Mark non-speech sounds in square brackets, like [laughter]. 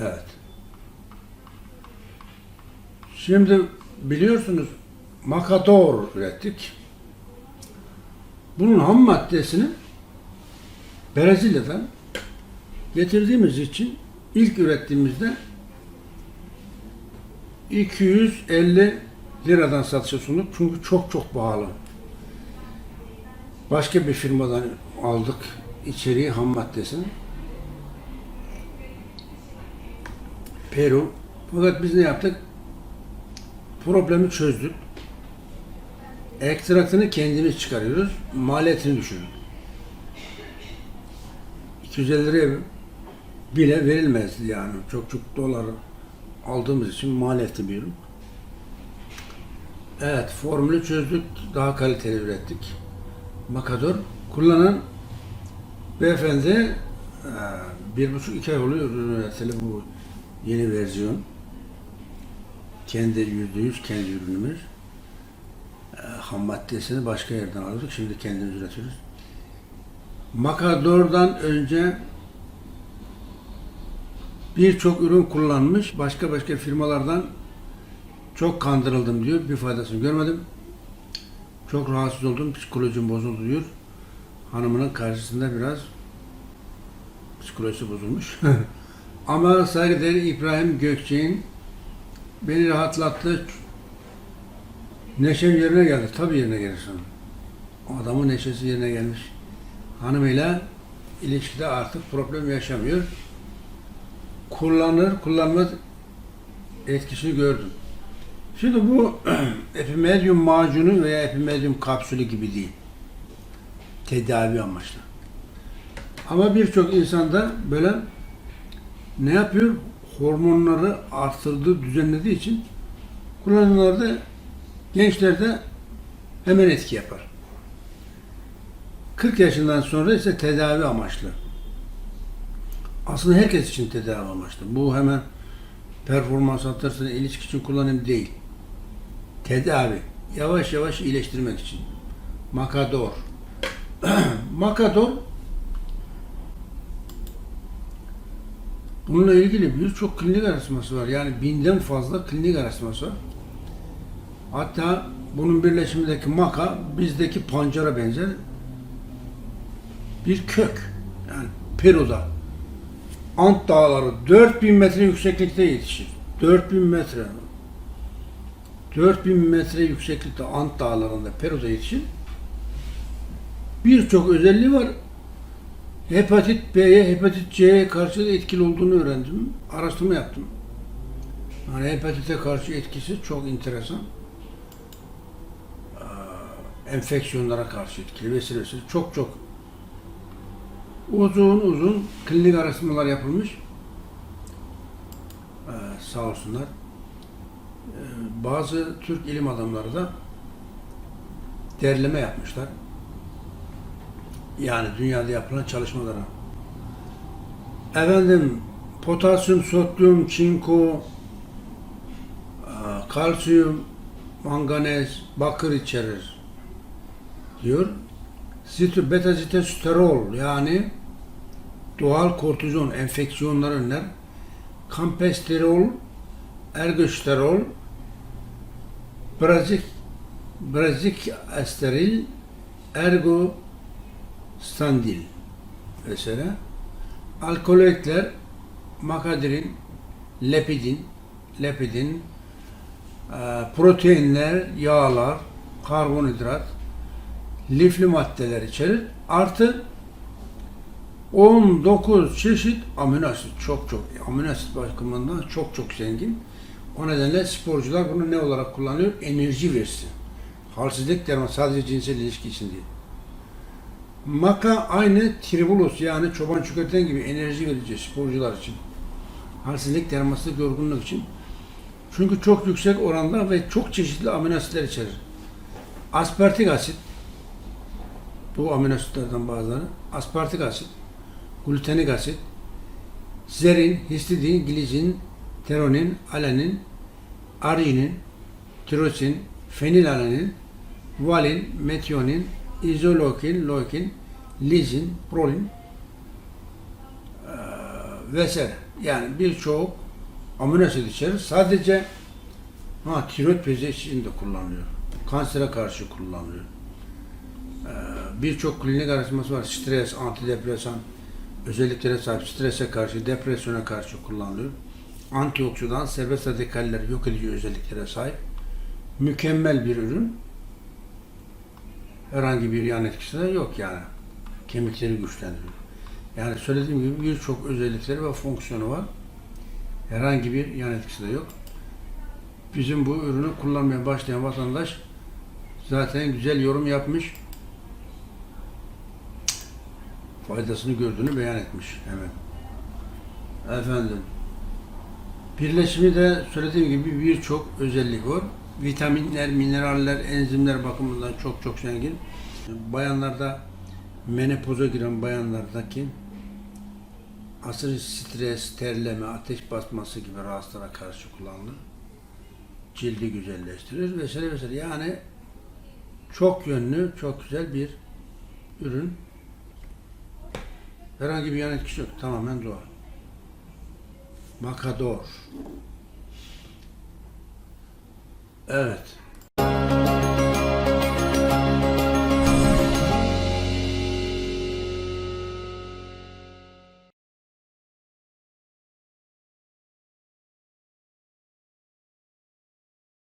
Evet. Şimdi biliyorsunuz makador ürettik. Bunun ham maddesini Brezilya'dan getirdiğimiz için ilk ürettiğimizde 250 liradan satışa sunduk çünkü çok çok pahalı. Başka bir firmadan aldık içeriği ham maddesini. Peru. Fakat biz ne yaptık? Problemi çözdük. Ekstraktını kendimiz çıkarıyoruz. Maliyetini düşürüyoruz. 250 liraya bile verilmezdi yani. Çok çok dolar aldığımız için maliyeti büyüdük. Evet, formülü çözdük. Daha kaliteli ürettik. Makador. Kullanan beyefendi e, bir buçuk iki ay oluyor ürün üretili bu yeni versiyon. Kendi yüzde yüz kendi ürünümüz. E, ham maddesini başka yerden alıyorduk. Şimdi kendimiz üretiyoruz. Makador'dan önce birçok ürün kullanmış. Başka başka firmalardan çok kandırıldım diyor. Bir faydasını görmedim. Çok rahatsız oldum. Psikolojim bozuldu diyor. Hanımının karşısında biraz psikolojisi bozulmuş. [laughs] Ama saygıdeğer İbrahim Gökçe'nin beni rahatlattı. Neşem yerine geldi. Tabii yerine gelir sana. O adamın neşesi yerine gelmiş. Hanımıyla ilişkide artık problem yaşamıyor. Kullanır, kullanmaz etkisini gördüm. Şimdi bu [clears throat] epimedyum macunu veya epimedyum kapsülü gibi değil. Tedavi amaçlı. Ama birçok insanda böyle ne yapıyor? Hormonları arttırdığı, düzenlediği için kullanımlarda gençlerde hemen etki yapar. 40 yaşından sonra ise tedavi amaçlı. Aslında herkes için tedavi amaçlı. Bu hemen performans artırsın, ilişki için kullanım değil. Tedavi. Yavaş yavaş iyileştirmek için. Makador. [clears throat] Makador Bununla ilgili birçok klinik araştırması var. Yani binden fazla klinik araştırması var. Hatta bunun birleşimindeki maka bizdeki pancara benzer bir kök. Yani Peru'da Ant dağları 4000 metre yükseklikte yetişir. 4000 metre. 4000 metre yükseklikte Ant dağlarında Peru'da yetişir. Birçok özelliği var. Hepatit B'ye, hepatit C'ye karşı da etkili olduğunu öğrendim. Araştırma yaptım. Yani hepatite karşı etkisi çok enteresan. Ee, Enfeksiyonlara karşı etkili vesaire vesaire. Çok çok uzun uzun klinik araştırmalar yapılmış. Ee, sağ olsunlar. Ee, bazı Türk ilim adamları da derleme yapmışlar. Yani dünyada yapılan çalışmalara. Efendim potasyum, sodyum, çinko, kalsiyum, manganez, bakır içerir diyor. Situ beta sitosterol yani doğal kortizon enfeksiyonları önler. Kampesterol, ergosterol, brazik, brazik esteril, ergo standil mesela. Alkaloidler makadirin, lepidin, lepidin, e, proteinler, yağlar, karbonhidrat, lifli maddeler içerir. Artı 19 çeşit amino asit. Çok çok amino asit bakımından çok çok zengin. O nedenle sporcular bunu ne olarak kullanıyor? Enerji versin. Halsizlik derma sadece cinsel ilişki için değil. Maka aynı tribulus yani çoban çikolatan gibi enerji verici sporcular için. Halsizlik, dermasızlık, yorgunluk için. Çünkü çok yüksek oranda ve çok çeşitli amino asitler içerir. Aspartik asit, bu amino asitlerden bazıları, aspartik asit, glutenik asit, zerin, histidin, glicin, teronin, alenin, arginin, tirosin, fenilalanin, valin, metionin, izolokin, lokin, lizin, prolin eee, vesaire. Yani birçok amino asit içerir. Sadece ha, tiroid bezi için de kullanılıyor. Kansere karşı kullanılıyor. Birçok klinik araştırması var. Stres, antidepresan özelliklere sahip. Strese karşı, depresyona karşı kullanılıyor. Antioksidan, serbest radikaller yok edici özelliklere sahip. Mükemmel bir ürün. Herhangi bir yan etkisi de yok yani. Kemikleri güçlendiriyor. Yani söylediğim gibi birçok özellikleri ve fonksiyonu var. Herhangi bir yan etkisi de yok. Bizim bu ürünü kullanmaya başlayan vatandaş zaten güzel yorum yapmış. Faydasını gördüğünü beyan etmiş hemen. Efendim. Birleşimi de söylediğim gibi birçok özellik var. Vitaminler, mineraller, enzimler bakımından çok çok zengin. Bayanlarda menopoza giren bayanlardaki aşırı stres, terleme, ateş basması gibi rahatsızlara karşı kullanılır. Cildi güzelleştirir vesaire vesaire. Yani çok yönlü, çok güzel bir ürün. Herhangi bir yan etkisi yok. Tamamen doğal. Makador. Evet.